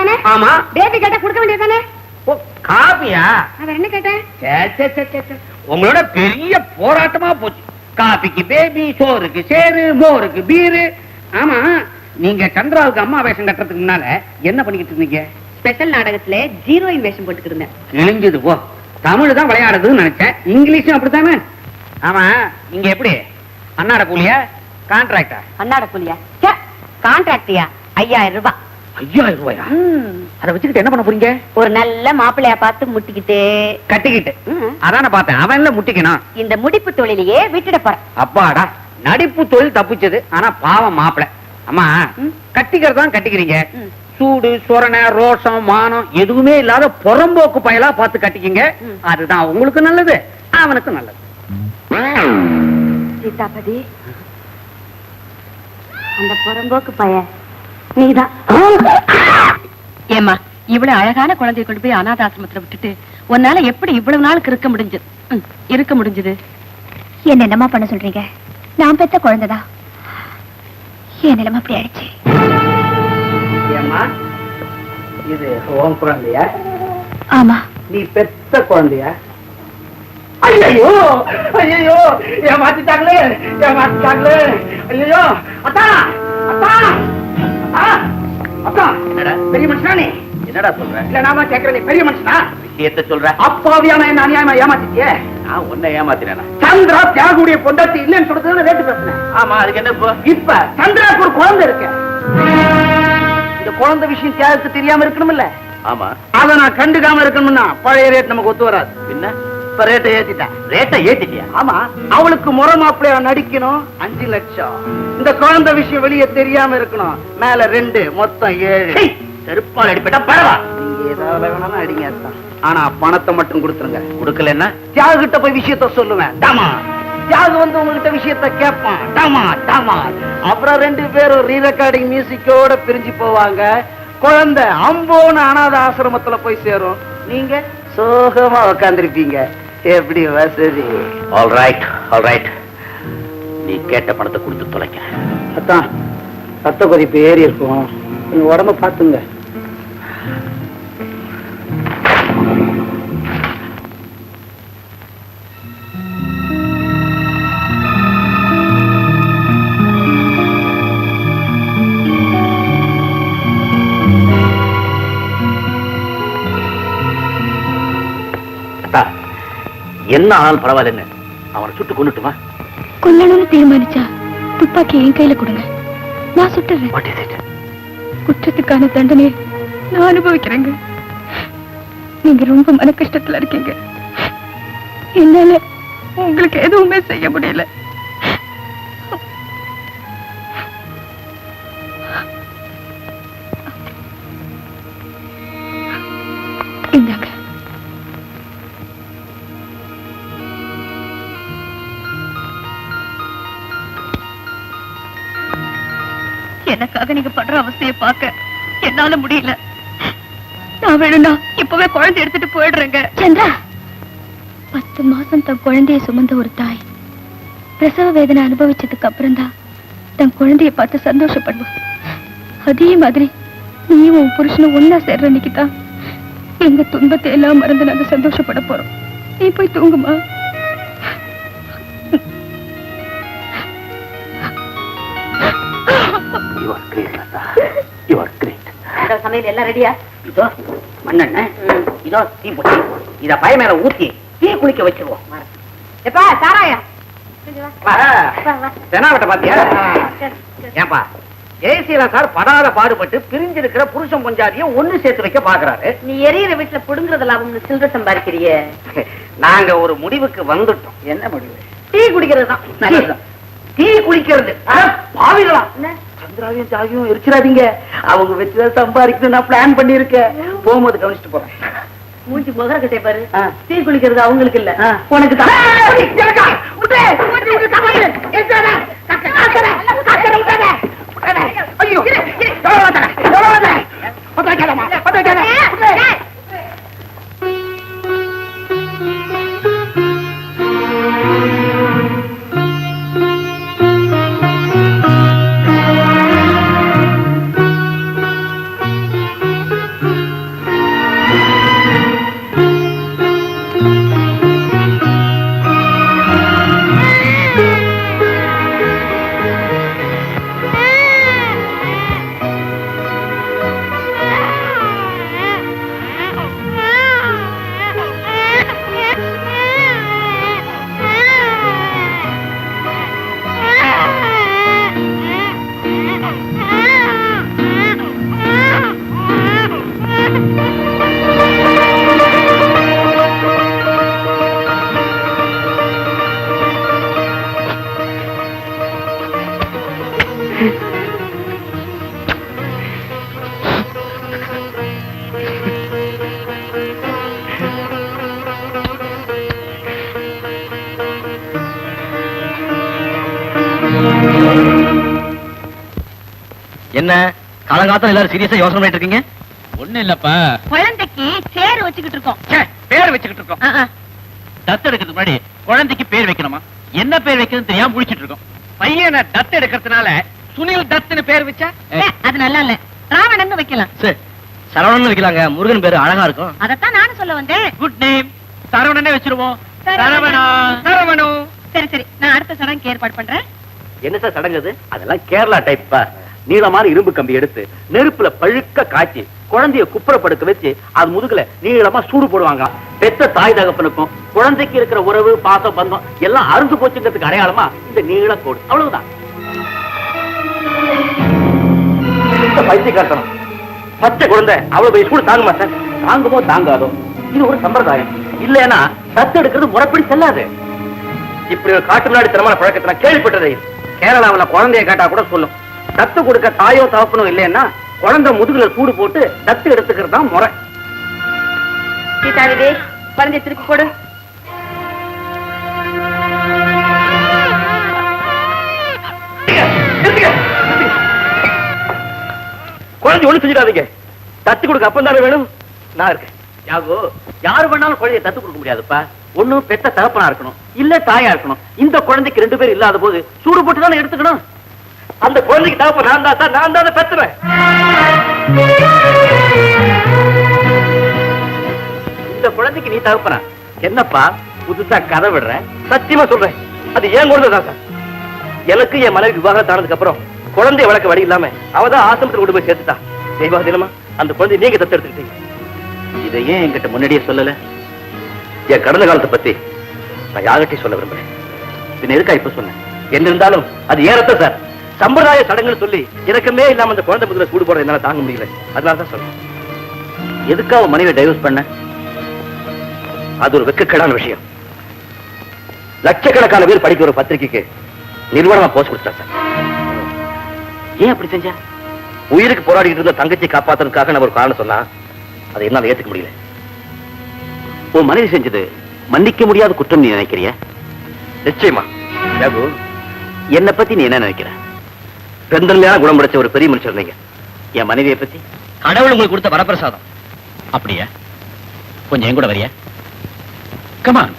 தானே ஆமா. பேபி கேட்டா கொடுக்க வேண்டியது தானே காபியா? நான் என்ன கேட்டேன். உங்களோட பெரிய போராட்டமா போச்சு. காபிக்கு பேபி சோறுக்கு சேரு மோருக்கு பீரு. ஆமா நீங்க சந்திராவுக்கு அம்மா வேஷம் கட்டுறதுக்கு முன்னால என்ன பண்ணிக்கிட்டு இருந்தீங்க? ஸ்பெஷல் நாடகத்துல ஜீரோயின் வேஷம் போட்டுக்கிட்டு இருந்தேன். கிழிஞ்சது போ. தமிழ் தான் விளையாடுறதுன்னு நினைச்சேன். இங்கிலீஷும் அப்படித்தானே? ஆமா நீங்க எப்படி? அன்னாட கூலியா? கான்ட்ராக்டா அண்ணாட கூலியா? கான்ட்ராக்டியா ஐயாயிரம் ரூபாய். ஐயாயிரம் ரூபாயா. அதை வச்சுக்கிட்டு என்ன பண்ண போறீங்க? ஒரு நல்ல மாப்பிள்ளைய பார்த்து முட்டிக்கிட்டு. கட்டிக்கிட்டு. அதான பார்த்தேன். அவன்ல முட்டிக்கணும் இந்த முடிப்பு தொழிலையே விட்டுட போறேன் அப்பாடா நடிப்பு தொழில் தப்பிச்சது. ஆனா பாவம் மாப்பிள. அம்மா. கட்டிக்கிறதான் கட்டிக்கிறீங்க. சூடு சொரணை ரோஷம் மானம் எதுவுமே இல்லாத புறம்போக்கு பயலா பார்த்து கட்டிக்கிங்க. அதுதான் உங்களுக்கு நல்லது அவனுக்கு நல்லது. சீதாபதி அந்த புறம்போக்கு பைய நீதான். ஏமா இவ்வளவு அழகான குழந்தைய கொண்டு போய் அனாதாசிரமத்துல விட்டுட்டு உன்னால எப்படி இவ்வளவு நாளுக்கு இருக்க முடிஞ்சது இருக்க முடிஞ்சது? என்ன என்னமா பண்ண சொல்றீங்க? நான் பெத்த குழந்தைதான் என் நிலைமை அப்படி ஆயிடுச்சு? இது உன் குழந்தையா? ஆமா. நீ பெத்த குழந்தையா? ஐயோ ஐயோ ஏமாத்திட்டாங்களே ஏமாத்திட்டாங்களே. ஐயோ அத்தா அத்தா. அத்தா அத்தா என்னடா பெரிய மனுஷனா நீ என்னடா சொல்ற? இல்ல நாம கேக்குறேன் நீ பெரிய மனுஷனா? விஷயத்தை சொல்ற. அப்பாவியான என்ன அநியாயமா ஏமாத்திட்டியே? நான் உன்னை ஏமாத்தினேனா? சந்திரா தியாகுடைய பொண்டாட்டி இல்லைன்னு சொல்றது ரேட்டு பேசுனேன் ஆமா அதுக்கு என்ன இப்போ? இப்ப சந்திராக்கு ஒரு குழந்தை இருக்கு. இந்த குழந்தை விஷயம் தியாகத்துக்கு தெரியாம இருக்கணும்ல ஆமா. அத நான் கண்டுக்காம இருக்கணும்னா பழைய ரேட் நமக்கு ஒத்து வராது. என்ன இப்ப ரேட்டை ஏத்திட்டேன் ரேட்டை ஏத்திட்டியா? ஆமா. அவளுக்கு முறை மாப்பிள்ளையா நடிக்கணும்? அஞ்சு லட்சம். இந்த குழந்தை விஷயம் வெளியே தெரியாம இருக்கணும். மேல ரெண்டு மொத்தம் ஏழு. செருப்பால் அடிப்பட்டா பரவா நீங்க ஏதாவது வேணாலும் அடிங்க. ஆனா பணத்தை மட்டும் கொடுத்துருங்க. கொடுக்கலன்னா தியாகு கிட்ட போய் விஷயத்த சொல்லுவேன். டாமா தியாகு வந்து உங்ககிட்ட விஷயத்த கேட்பான். டாமா டாமா அப்புறம் ரெண்டு பேரும் ரீ ரெக்கார்டிங் மியூசிக்கோட பிரிஞ்சு போவாங்க. குழந்தை அம்போன்னு அனாத ஆசிரமத்துல போய் சேரும். நீங்க சோகமா உக்காந்துருப்பீங்க. எப்படி வசதி? ஆல் ரைட் ஆல் ரைட் நீ கேட்ட பணத்தை கொடுத்து தொலைக்க அத்தான் ரத்த கொதிப்பு ஏறி இருக்கும். நீங்க உடம்ப பாத்துங்க என்ன ஆனாலும் பரவாயில்லைன்னு. அவனை சுட்டு கொண்டுட்டுமா கொல்லணும்னு தீர்மானிச்சா துப்பாக்கி என் கையில கொடுங்க. நான் சுட்டுறேன். குற்றத்துக்கான தண்டனையை நான் அனுபவிக்கிறேங்க. நீங்க ரொம்ப மன கஷ்டத்துல இருக்கீங்க. என்னால உங்களுக்கு எதுவுமே செய்ய முடியல. எனக்காக நீங்க படுற அவஸ்தையை பார்க்க என்னால முடியல. நான் வேணும்னா இப்பவே குழந்தை எடுத்துட்டு போயிடுறேங்க. சந்திரா பத்து மாசம் தன் குழந்தைய சுமந்த ஒரு தாய். பிரசவ வேதனை அனுபவிச்சதுக்கு அப்புறம் தான் தன் குழந்தைய பார்த்து சந்தோஷப்படுவான். அதே மாதிரி நீயும் உன் புருஷனும் ஒன்னா சேர்ற அன்னைக்கு தான் எங்க துன்பத்தை எல்லாம் மறந்து நாங்க சந்தோஷப்பட போறோம். நீ போய் தூங்குமா? யூ ஆர் கிரேட் அத்தா யூ ஆர் கிரேட் சமையல் எல்லாம் ரெடியா இதோ மண்ணெண்ணெய் இதோ தீ பொட்டி. இத பய மேல ஊத்தி தீ குளிக்க வச்சிருவோம். எப்பா சாராயா தெனாவட்ட பாத்தியா? ஏன்பா ஜெயசீலா சார் படாத பாடுபட்டு பிரிஞ்சிருக்கிற புருஷன் பொஞ்சாதியும் ஒண்ணு சேர்த்து வைக்க பாக்குறாரு. நீ எரியற வீட்டுல புடுங்குறது லாபம்னு சில்லற சம்பாதிக்கிறியே? நாங்க ஒரு முடிவுக்கு வந்துட்டோம். என்ன முடிவு? டீ குடிக்கிறது தான். தீ குளிக்கிறது. அட, சந்திராவையும் ஜாகியும் எரிச்சிடாதீங்க. அவங்க வச்சுதான் சம்பாதிக்கணும் நான் பிளான் பண்ணிருக்கேன் போகும்போது கவனிச்சுட்டு போறேன் மூஞ்சி முகர கிட்டே பாரு. டீ குளிக்கிறது அவங்களுக்கு இல்ல. உனக்கு தான். என்ன? காலங்காத்தம் எல்லாரும் சீரியஸா யோசனை பண்ணிட்டு இருக்கீங்க? ஒண்ணு இல்லப்பா. குழந்தைக்கு சேர் வச்சுக்கிட்டு இருக்கோம். பேர் வச்சுக்கிட்டு இருக்கோம். தத்து எடுக்கிறதுக்கு முன்னாடி குழந்தைக்கு பேர் வைக்கணுமா? என்ன பேர் வைக்கிறது தெரியாம முடிச்சிட்டு இருக்கோம். பையனை தத்து எடுக்கிறதுனால சுனில் தத்துன்னு பேர் வச்சா? அது நல்லா இல்ல. ராவணன் வைக்கலாம். சரி சரவணன் வைக்கலாங்க. முருகன் பேரு அழகா இருக்கும். அதத்தான் நானும் சொல்ல வந்தேன். குட் நேம் சரவணனே வச்சிருவோம். சரவணா. சரவணா. சரி சரி. நான் அடுத்த சடங்கு ஏற்பாடு பண்றேன். என்ன சார் சடங்குது அதெல்லாம் கேரளா டைப்பா நீளமான இரும்பு கம்பி எடுத்து நெருப்புல பழுக்க காய்ச்சி குழந்தைய குப்புற படுக்க வச்சு அது முதுகுல நீளமா சூடு போடுவாங்க. பெத்த தாய் தகப்பனுக்கும் குழந்தைக்கு இருக்கிற உறவு பாசம் பந்தம் எல்லாம் அறுந்து போச்சுங்கிறதுக்கு அடையாளமா இந்த நீள கோடு. அவ்வளவுதான். இந்த காட்டணும் பச்சை குழந்தை அவ்வளவு வயசு கூட தாங்குமா சார் தாங்குமோ தாங்காதோ? இது ஒரு சம்பிரதாயம். இல்லைன்னா தத்து எடுக்கிறது முறைப்படி செல்லாது. இப்படி ஒரு காட்டு முன்னாடி தரமான பழக்கத்தை நான் கேள்விப்பட்டதே கேரளாவில் குழந்தைய கேட்டா கூட சொல்லும். தத்து கொடுக்க தாயோ தகப்பனோ இல்லைன்னா குழந்தை முதுகுல சூடு போட்டு தத்து எடுத்துக்கிறது தான் முறை. சீதாவிதே குழந்தைய திருப்பி போடு. குழந்தை ஒண்ணு செஞ்சிடாதீங்க. தத்து கொடுக்க அப்பம் தானே வேணும்? நான் இருக்கேன். யாகோ யாரு வேணாலும் குழந்தைய தத்து கொடுக்க முடியாதுப்பா. ஒண்ணு பெத்த தகப்பனா இருக்கணும். இல்ல தாயா இருக்கணும். இந்த குழந்தைக்கு ரெண்டு பேரும் இல்லாத போது சூடு போட்டு தானே எடுத்துக்கணும்? அந்த குழந்தைக்கு தகப்ப நான் தான் சார். நான் தான் அதை பெத்துறேன் இந்த குழந்தைக்கு நீ தகப்பன? என்னப்பா புதுசா கதை விடுற? சத்தியமா சொல்றேன். அது ஏன் குழந்தை தான் சார். எனக்கு என் மனைவி விவாகரத்து ஆனதுக்கு அப்புறம் குழந்தை வளர்க்க வழி இல்லாம அவதான் ஆசிரமத்தில் கொண்டு போய் சேர்த்துட்டா. தெய்வா தினமா அந்த குழந்தை நீங்க தத்து எடுத்துக்கிட்டீங்க. இதை ஏன் என்கிட்ட முன்னாடியே சொல்லல? என் கடந்த காலத்தை பத்தி நான் யார்கிட்டயும் சொல்ல விரும்புறேன் பின்ன எதுக்கா இப்ப சொன்னேன் என்ன இருந்தாலும் அது ஏறத்த சார். சம்பிரதாய சடங்குன்னு சொல்லி இறக்கமே இல்லாம அந்த குழந்தை முதல்ல சூடு போட என்னால தாங்க முடியல. அதனாலதான் சொல்றேன். எதுக்கா மனைவி டைவர்ஸ் பண்ண? அது ஒரு வெக்கக்கேடான விஷயம். லட்சக்கணக்கான பேர் படிக்கிற ஒரு பத்திரிக்கைக்கு நிர்வாணமா போஸ்ட் கொடுத்தா சார். ஏன் அப்படி செஞ்ச? உயிருக்கு போராடிட்டு இருந்த தங்கச்சி காப்பாத்துறதுக்காக நான் ஒரு காரணம் சொன்னா அதை என்னால ஏத்துக்க முடியல. உன் மனைவி செஞ்சது மன்னிக்க முடியாத குற்றம் நீ நினைக்கிறிய? நிச்சயமா. என்ன என்னை பத்தி நீ என்ன நினைக்கிற? பெருந்தன்மையான குணம் படைச்ச ஒரு பெரிய மனுஷர் நீங்க. என் மனைவியை பத்தி? கடவுள் உங்களுக்கு கொடுத்த வரப்பிரசாதம். அப்படியா? கொஞ்சம் என் கூட வரியா? கமான்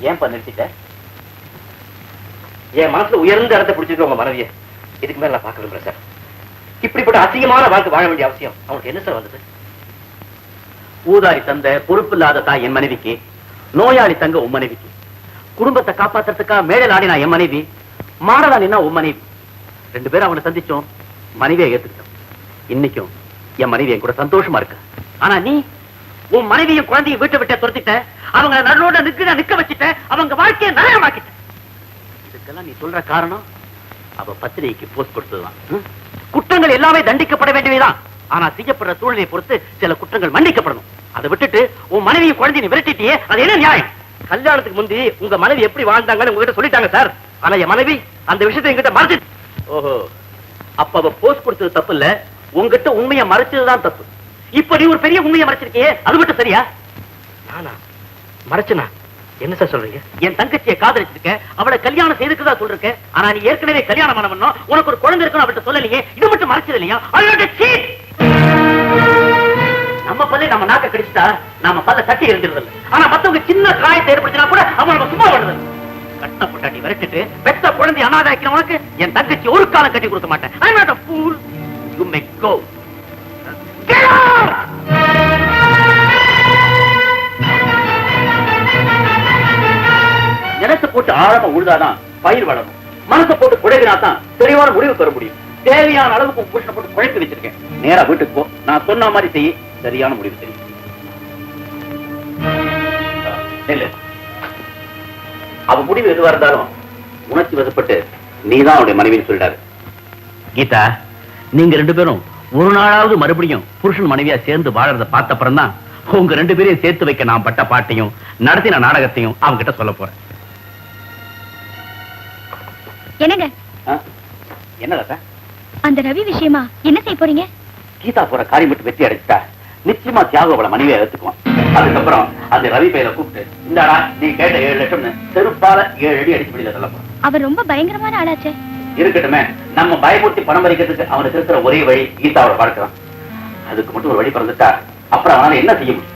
ஏன் நிறுத்திட்ட? என் மனசுல உயர்ந்த இடத்தை பிடிச்சிருக்க உங்க இதுக்கு மேல நான் பார்க்க விரும்புறேன் சார். இப்படிப்பட்ட அசிங்கமான வாழ்க்கை வாழ வேண்டிய அவசியம் அவனுக்கு என்ன சார் வந்தது? ஊதாரி தந்த பொறுப்பு இல்லாத தாய் என் மனைவிக்கு நோயாளி தங்க உன் மனைவிக்கு குடும்பத்தை காப்பாத்துறதுக்காக மேடல் ஆடினா என் மனைவி மாடலா உன் மனைவி. ரெண்டு பேரும் அவனை சந்திச்சோம் மனைவியை ஏத்துக்கிட்டோம். இன்னைக்கும் என் மனைவி என் கூட சந்தோஷமா இருக்கு. ஆனா நீ உன் மனைவியும் குழந்தையும் வீட்டை விட்ட துரத்திட்ட அவங்க நடுரோட நிக்க நிக்க வச்சுட்ட அவங்க வாழ்க்கையை நரகமாக்கிட்ட. இதுக்கெல்லாம் நீ சொல்ற காரணம் அவ பத்திரிகைக்கு போஸ்ட் கொடுத்ததுதான். குற்றங்கள் எல்லாமே தண்டிக்கப்பட வேண்டியதுதான். ஆனா செய்யப்படுற சூழ்நிலையை பொறுத்து சில குற்றங்கள் மன்னிக்கப்படணும். அதை விட்டுட்டு உன் மனைவியை குழந்தைய விரட்டிட்டே விரட்டிட்டியே அது என்ன நியாயம்? கல்யாணத்துக்கு முந்தி உங்க மனைவி எப்படி வாழ்ந்தாங்கன்னு உங்ககிட்ட சொல்லிட்டாங்க சார். ஆனா என் மனைவி அந்த விஷயத்தை எங்கிட்ட மறைச்சு ஓஹோ. அப்ப அவ போஸ்ட் கொடுத்தது தப்பு இல்ல. உங்ககிட்ட உண்மையை மறைச்சதுதான் தப்பு. இப்ப நீ ஒரு பெரிய உண்மையை மறைச்சிருக்கியே அது மட்டும் சரியா? நானா? மறைச்சனா? என்ன சார் சொல்றீங்க? என் தங்கச்சியை காதலிச்சிருக்க அவளை கல்யாணம் செய்துக்குதா சொல்றேன் ஆனா நீ ஏற்கனவே கல்யாணம் பண்ணணும் உனக்கு ஒரு குழந்தை இருக்கணும் அவள்கிட்ட சொல்லலையே. இது மட்டும் மறைச்சது இல்லையா? அவளோட நம்ம பல்ல நம்ம நாக்க கடிச்சிட்டா நாம பல்ல தட்டி எரிஞ்சிருது ஆனா மத்தவங்க சின்ன காயத்தை ஏற்படுத்தினா கூட அவன் நம்ம சும்மா பண்ணுறது கட்ட பொட்டாட்டி விரட்டிட்டு பெத்த குழந்தை அனாதாக்கிற உனக்கு என் தங்கச்சி ஒரு காலம் கட்டி கொடுக்க மாட்டேன். I'm not a fool. You may go. Get out! நிலத்தை போட்டு ஆழமா உழுதாதான் பயிர் வளரும். மனசை போட்டு குழைவினா தான் தெளிவான முடிவு பெற முடியும். தேவையான அளவுக்கு புருஷனை போட்டு குழைத்து வச்சிருக்கேன். நேரா வீட்டுக்கு போ. நான் சொன்ன மாதிரி செய்ய சரியான முடிவு செய்யும் அவ முடிவு எதுவா இருந்தாலும் உணர்ச்சி வசப்பட்டு நீதான் அவனுடைய மனைவின்னு சொல்லிட்டாரு கீதா நீங்க ரெண்டு பேரும் ஒரு நாளாவது மறுபடியும் புருஷன் மனைவியா சேர்ந்து வாழறத பார்த்த அப்புறம் தான் உங்க ரெண்டு பேரையும் சேர்த்து வைக்க நான் பட்ட பாட்டையும் நடத்தின நாடகத்தையும் அவங்க கிட்ட சொல்ல போறேன். என்னங்க? என்னடா அந்த ரவி விஷயமா? என்ன செய்ய போறீங்க? கீதா போற காரியம் மட்டும் வெற்றி அடைச்சிட்டா நிச்சயமா தியாகம் அவளை மனைவியை எடுத்துக்குவான் அதுக்கப்புறம் அந்த ரவி பையில கூப்பிட்டு இந்தாடா நீ கேட்ட ஏழு லட்சம்னு செருப்பால ஏழு அடி அடிச்சு வெளியில சொல்ல போறோம் அவர் ரொம்ப பயங்கரமான ஆளாச்சே. இருக்கட்டுமே நம்ம பயமுறுத்தி பணம் பறிக்கிறதுக்கு அவனுக்கு இருக்கிற ஒரே வழி கீதாவோட பார்க்கலாம் அதுக்கு மட்டும் ஒரு வழி பிறந்துட்டா அப்புறம் அவனால என்ன செய்ய முடியும்?